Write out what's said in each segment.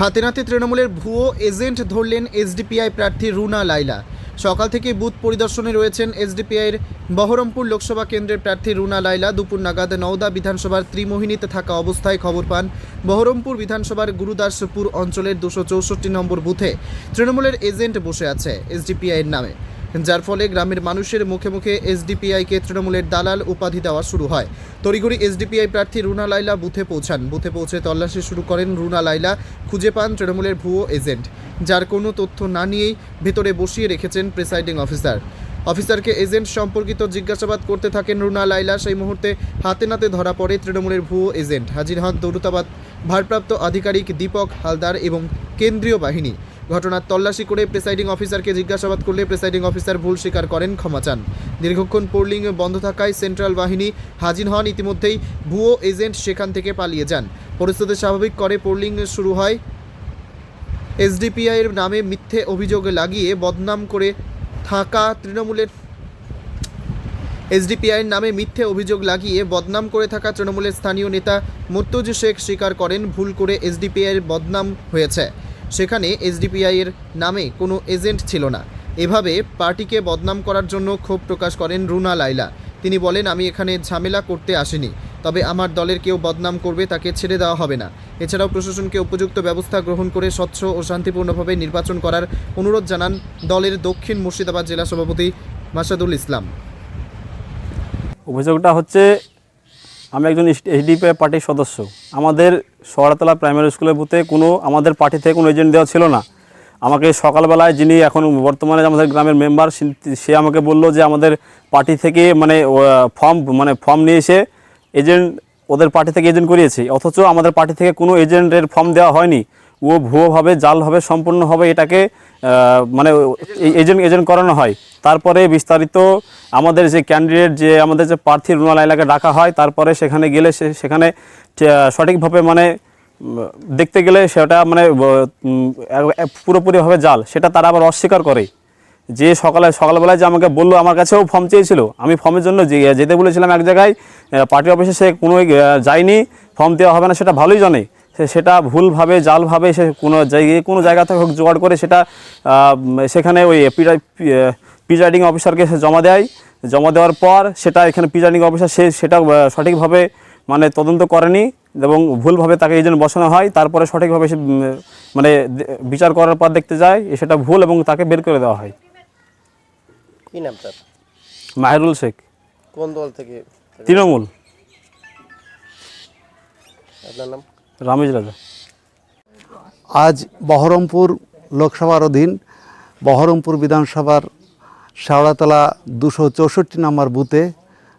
হাতে নাতে তৃণমূলের ভুয়ো এজেন্ট ধরলেন এসডিপিআই প্রার্থী রুনা লাইলা সকাল থেকে বুথ পরিদর্শনে রয়েছেন এসডিপিআইয়ের বহরমপুর লোকসভা কেন্দ্রের প্রার্থী রুনা লাইলা দুপুর নাগাদ নওদা বিধানসভার ত্রিমোহিনীতে থাকা অবস্থায় খবর পান বহরমপুর বিধানসভার গুরুদাসপুর অঞ্চলের দুশো চৌষট্টি নম্বর বুথে তৃণমূলের এজেন্ট বসে আছে এসডিপিআইয়ের নামে। যার ফলে গ্রামের মানুষের মুখে মুখে এসডিপিআইকে তৃণমূলের দালাল উপাধি দেওয়া শুরু হয়। তড়িঘড়ি এসডিপিআই প্রার্থী রুনা লাইলা বুথে পৌঁছান। বুথে পৌঁছে তল্লাশি শুরু করেন রুনা লাইলা খুঁজে পান তৃণমূলের ভুয়ো এজেন্ট, যার কোনো তথ্য না নিয়েই ভেতরে বসিয়ে রেখেছেন প্রিসাইডিং অফিসার। অফিসারকে এজেন্ট সম্পর্কিত জিজ্ঞাসাবাদ করতে থাকেন রুনা লাইলা সেই মুহূর্তে হাতে নাতে ধরা পড়ে তৃণমূলের ভুয়ো এজেন্ট। হাজির হন দৌলতাবাদ ভারপ্রাপ্ত আধিকারিক দীপক হালদার এবং কেন্দ্রীয় বাহিনী। ঘটনার তল্লাশি করে প্রেসাইডিং অফিসারকে জিজ্ঞাসাবাদ করলে প্রেসাইডিং অফিসার ভুল স্বীকার করেন, ক্ষমা চান। দীর্ঘক্ষণ পোলিং বন্ধ থাকায় সেন্ট্রাল বাহিনী হাজির হন, ইতিমধ্যেই ভুয়ো এজেন্ট সেখান থেকে পালিয়ে যান। পরিস্থিতি স্বাভাবিক করে পোলিং শুরু হয় এসডিপিআইয়ের নামে মিথ্যে অভিযোগ লাগিয়ে বদনাম করে থাকা তৃণমূলের এসডিপিআইয়ের নামে মিথ্যে অভিযোগ লাগিয়ে বদনাম করে থাকা তৃণমূলের স্থানীয় নেতা মুর্তুজ শেখ স্বীকার করেন, ভুল করে এসডিপিআইয়ের বদনাম হয়েছে। সেখানে এসডিপিআইয়ের নামে কোনো এজেন্ট ছিল না। এভাবে পার্টিকে বদনাম করার জন্য ক্ষোভ প্রকাশ করেন রুনা লাইলা তিনি বলেন, আমি এখানে ঝামেলা করতে আসিনি। তবে আমার দলের কেউ বদনাম করবে, তাকে ছেড়ে দেওয়া হবে না। এছাড়াও প্রশাসনকে উপযুক্ত ব্যবস্থা গ্রহণ করে স্বচ্ছ ও শান্তিপূর্ণভাবে নির্বাচন করার অনুরোধ জানান দলের দক্ষিণ মুর্শিদাবাদ জেলা সভাপতি মাসাদুল ইসলাম। অভিযোগটা হচ্ছে আমি একজন এইচডিপি পার্টির সদস্য। আমাদের শহরতলা প্রাইমারি স্কুলের বুথে কোনো, আমাদের পার্টি থেকে কোনো এজেন্ট দেওয়া ছিল না। আমাকে সকালবেলায় যিনি এখন বর্তমানে আমাদের গ্রামের মেম্বার সে আমাকে বলল যে আমাদের পার্টি থেকে মানে ফর্ম মানে ফর্ম নিয়ে এসে এজেন্ট ওদের পার্টি থেকে এজেন্ট করিয়েছে। অথচ আমাদের পার্টি থেকে কোনো এজেন্টের ফর্ম দেওয়া হয়নি। ও ভুয়োভাবে জালভাবে সম্পূর্ণভাবে এটাকে মানে এজেন্ট এজেন্ট করানো হয়। তারপরে বিস্তারিত আমাদের যে ক্যান্ডিডেট যে আমাদের যে প্রার্থী রুনাল এলাকা ডাকা হয়, তারপরে সেখানে গেলে সেখানে সঠিকভাবে মানে দেখতে গেলে সেটা মানে পুরোপুরিভাবে জাল। সেটা তারা আবার অস্বীকার করে। যে সকালে, সকালবেলায় যে আমাকে বলল, আমার কাছেও ফর্ম চেয়েছিল। আমি ফর্মের জন্য যেতে বলেছিলাম এক জায়গায় পার্টি অফিসে সে কোনো যায়নি। ফর্ম দেওয়া হবে না, সেটা ভালোই জানে। সেটা ভুলভাবে জালভাবে সে কোনো জায়গায় কোনো জায়গা থেকে হোক জোগাড় করে সেটা সেখানে ওই প্রিজাইডিং অফিসারকে সে জমা দেয়। জমা দেওয়ার পর সেটা এখানে প্রিজাইডিং অফিসার সে সেটা সঠিকভাবে মানে তদন্ত করেনি এবং ভুলভাবে তাকে এজেন্ট বসানো হয়। তারপরে সঠিকভাবে সে মানে বিচার করার পর দেখতে যায় সেটা ভুল এবং তাকে বের করে দেওয়া হয়। কি নাম তার? মাহিরুল শেখ। কোন দল থেকে? তৃণমূল। আপনার নাম? রামেশ রাজা। আজ বহরমপুর লোকসভার অধীন বহরমপুর বিধানসভার শেওড়াতলা দুশো চৌষট্টি নম্বর বুথে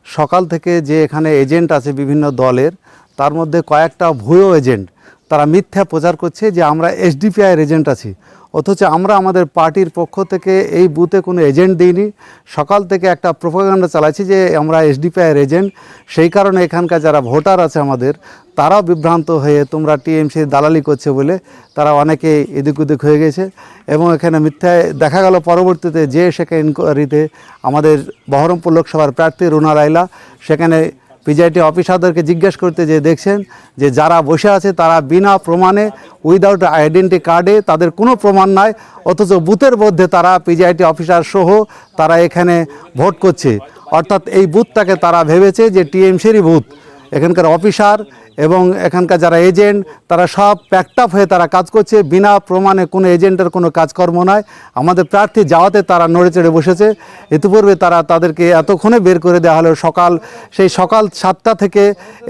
সকাল থেকে যে এখানে এজেন্ট আছে বিভিন্ন দলের, তার মধ্যে কয়েকটা ভুয়ো এজেন্ট তারা মিথ্যা প্রচার করছে যে আমরা এসডিপিআইয়ের এজেন্ট আছি। অথচ আমরা আমাদের পার্টির পক্ষ থেকে এই বুথে কোনো এজেন্ট দিইনি। সকাল থেকে একটা প্রোপাগান্ডা চালাচ্ছি যে আমরা এসডিপিআইয়ের এজেন্ট সেই কারণে এখানকার যারা ভোটার আছে আমাদের, তারাও বিভ্রান্ত হয়ে তোমরা টিএমসি দালালি করছে বলে তারা অনেকে এদিক ওদিক হয়ে গেছে। এবং এখানে মিথ্যায় দেখা গেল পরবর্তীতে যে সেখানে ইনকোয়ারিতে আমাদের বহরমপুর লোকসভার প্রার্থী রুনা রাইলা সেখানে পিজিআইটি অফিসারদেরকে জিজ্ঞেস করতে যে দেখছেন যে যারা বসে আছে তারা বিনা প্রমাণে উইদাউট আইডেন্টি কার্ডে তাদের কোনো প্রমাণ নাই, অথচ বুথের মধ্যে তারা পিজিআইটি অফিসার সহ তারা এখানে ভোট করছে। অর্থাৎ এই বুথটাকে তারা ভেবেছে যে টিএমসিরই বুথ। এখানকার অফিসার এবং এখানকার যারা এজেন্ট, তারা সব প্যাকটাপ হয়ে তারা কাজ করছে। বিনা প্রমাণে কোনো এজেন্টের কোনো কাজকর্ম নয়। আমাদের প্রার্থী যাওয়াতে তারা নড়ে চড়ে বসেছে। ইতিপূর্বে তারা তাদেরকে এতক্ষণে বের করে দেওয়া হলো। সকাল, সেই সকাল সাতটা থেকে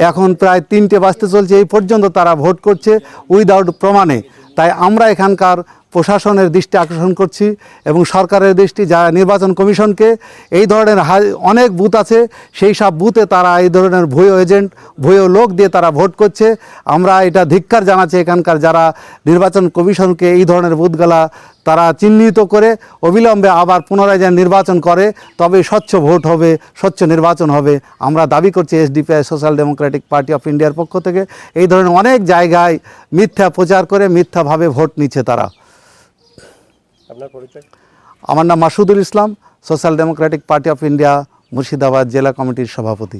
এখন প্রায় তিনটে বাজতে চলছে। এই পর্যন্ত তারা ভোট করছে উইদাউট প্রমাণে। তাই আমরা এখানকার প্রশাসনের দৃষ্টি আকর্ষণ করছি এবং সরকারের দৃষ্টি যা নির্বাচন কমিশনকে, এই ধরনের অনেক বুথ আছে, সেই সব বুথে তারা এই ধরনের ভুয়ো এজেন্ট, ভুয়ো লোক দিয়ে তারা ভোট করছে। আমরা এটা ধিক্কার জানাচ্ছি এখানকার যারা নির্বাচন কমিশনকে এই ধরনের বুথগুলা তারা চিহ্নিত করে, অবিলম্বে আবার পুনরায় যেন নির্বাচন করে, তবে স্বচ্ছ ভোট হবে, স্বচ্ছ নির্বাচন হবে। আমরা দাবি করছি SDPI Social Democratic Party of ইন্ডিয়ার পক্ষ থেকে, এই ধরনের অনেক জায়গায় মিথ্যা প্রচার করে মিথ্যাভাবে ভোট নিচ্ছে তারা। আপনার পরিচয়? আমার নাম Masudul Islam Social Democratic Party of India Murshidabad জেলা কমিটির সভাপতি।